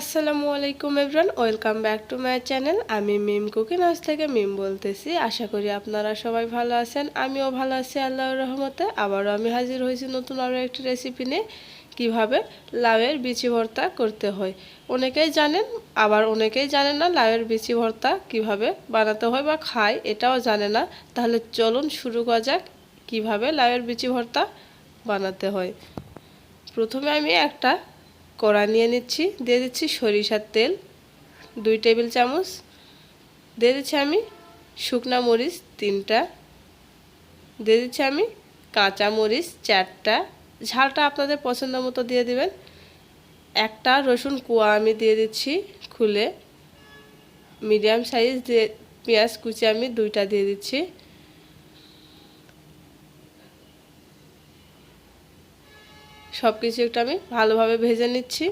আসসালামু আলাইকুম everyone welcome back to my channel. আমি মিম কুকিং হাউস থেকে মিম বলতেছি। আশা করি আপনারা সবাই ভালো আছেন, আমিও ভালো আছি আল্লাহর রহমতে। আবারও আমি হাজির হয়েছি নতুন আরও একটি রেসিপি নিয়ে। কীভাবে লাউয়ের বিচি ভর্তা করতে হয়। অনেকেই জানেন, আবার অনেকেই জানেন না লাউয়ের বিচি ভর্তা কীভাবে বানাতে হয় বা খায়, এটাও জানে না। তাহলে চলুন শুরু করা যাক, কীভাবে লাউয়ের বিচি ভর্তা বানাতে হয়। প্রথমে আমি একটা কড়া নিয়ে নিচ্ছি, দিয়ে দিচ্ছি সরিষার তেল, দুই টেবিল চামচ, দিয়ে দিচ্ছি আমি শুকনা মরিচ তিনটা, দিয়ে দিচ্ছি আমি কাঁচা মরিচ চারটা, ঝালটা আপনাদের পছন্দ মতো দিয়ে দিবেন। একটা রসুন কুয়া আমি দিয়ে দিচ্ছি খুলে, মিডিয়াম সাইজ দিয়ে পেঁয়াজ কুচি আমি দুইটা দিয়ে দিচ্ছি। সব কিছু একটু আমি ভালোভাবে ভেজে নিচ্ছি।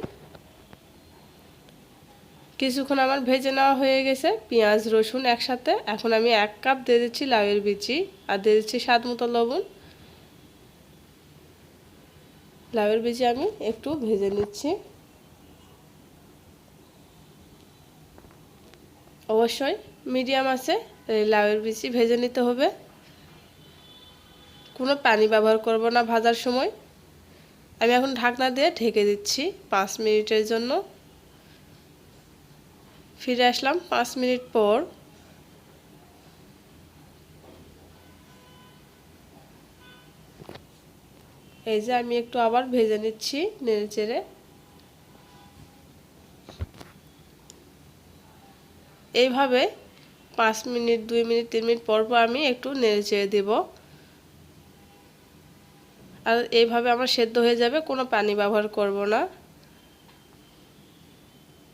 কিছুক্ষণ আমার ভেজে নেওয়া হয়ে গেছে, পেঁয়াজ, রসুন একসাথে। এখন আমি এক কাপ দিয়ে দিচ্ছি লাউয়ের বিচি আর দিয়ে দিচ্ছি স্বাদ মতো লবণ। লাউয়ের বিচি আমি একটু ভেজে নিচ্ছি। অবশ্যই মিডিয়াম আছে লাউয়ের বিচি ভেজে নিতে হবে। কোনো পানি ব্যবহার করব না ভাজার সময়। আমি এখন ঢাকনা দিয়ে ঢেকে দিচ্ছি পাঁচ মিনিটের জন্য। ফিরে আসলাম পাঁচ মিনিট পর। এই যে আমি একটু আবার ভেজে নিচ্ছি নেড়ে চেড়ে। এইভাবে পাঁচ মিনিট, দুই মিনিট, তিন মিনিট পর পর আমি একটু নেড়ে চেড়ে দেবো। আর এইভাবে আমার সেদ্ধ হয়ে যাবে, কোনো পানি ব্যবহার করব না।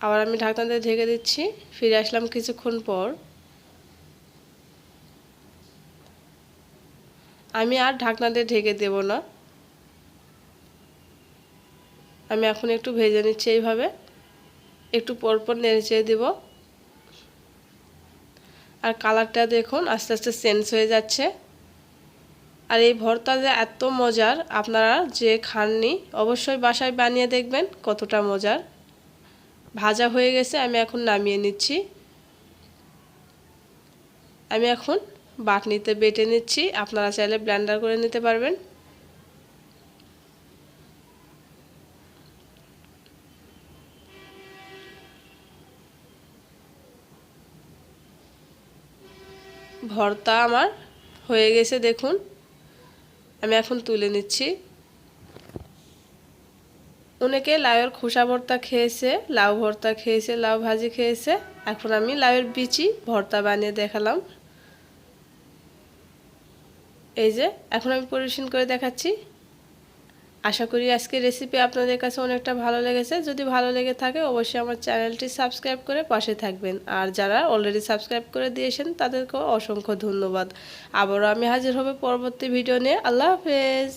আবার আমি ঢাকনা দিয়ে ঢেকে দিচ্ছি, ফিরে আসলাম কিছুক্ষণ পর। আমি আর ঢাকনা দিয়ে ঢেকে দেব না। আমি এখন একটু ভেজে নিচ্ছি এইভাবে, একটু পরপর নেড়ে চেয়ে দেব। আর কালারটা দেখুন, আস্তে আস্তে চেঞ্জ হয়ে যাচ্ছে। আর এই ভর্তা যে এত মজার, আপনারা যে খাননি, অবশ্যই বাসায় বানিয়ে দেখবেন কতটা মজার। ভাজা হয়ে গেছে, আমি এখন নামিয়ে নিচ্ছি। আমি এখন বাটনিতে বেটে নিচ্ছি, আপনারা চাইলে ব্ল্যান্ডার করে নিতে পারবেন। ভর্তা আমার হয়ে গেছে, দেখুন। আমি এখন তুলে নিচ্ছি। অনেকে লাউয়ের খোসা ভর্তা খেয়েছে, লাউ ভর্তা খেয়েছে, লাউ ভাজি খেয়েছে। এখন আমি লাউয়ের বিচি, ভর্তা বানিয়ে দেখালাম। এই যে, এখন আমি পরিবেশন করে দেখাচ্ছি। আশা করি আজকের রেসিপি আপনাদের কাছে অনেকটা ভালো লেগেছে। যদি ভালো লেগে থাকে, অবশ্যই আমার চ্যানেলটি সাবস্ক্রাইব করে পাশে থাকবেন। আর যারা অলরেডি সাবস্ক্রাইব করে দিয়েছেন, তাদেরকেও অসংখ্য ধন্যবাদ। আবারও আমি হাজির হবে পরবর্তী ভিডিও নিয়ে। আল্লাহ হাফেজ।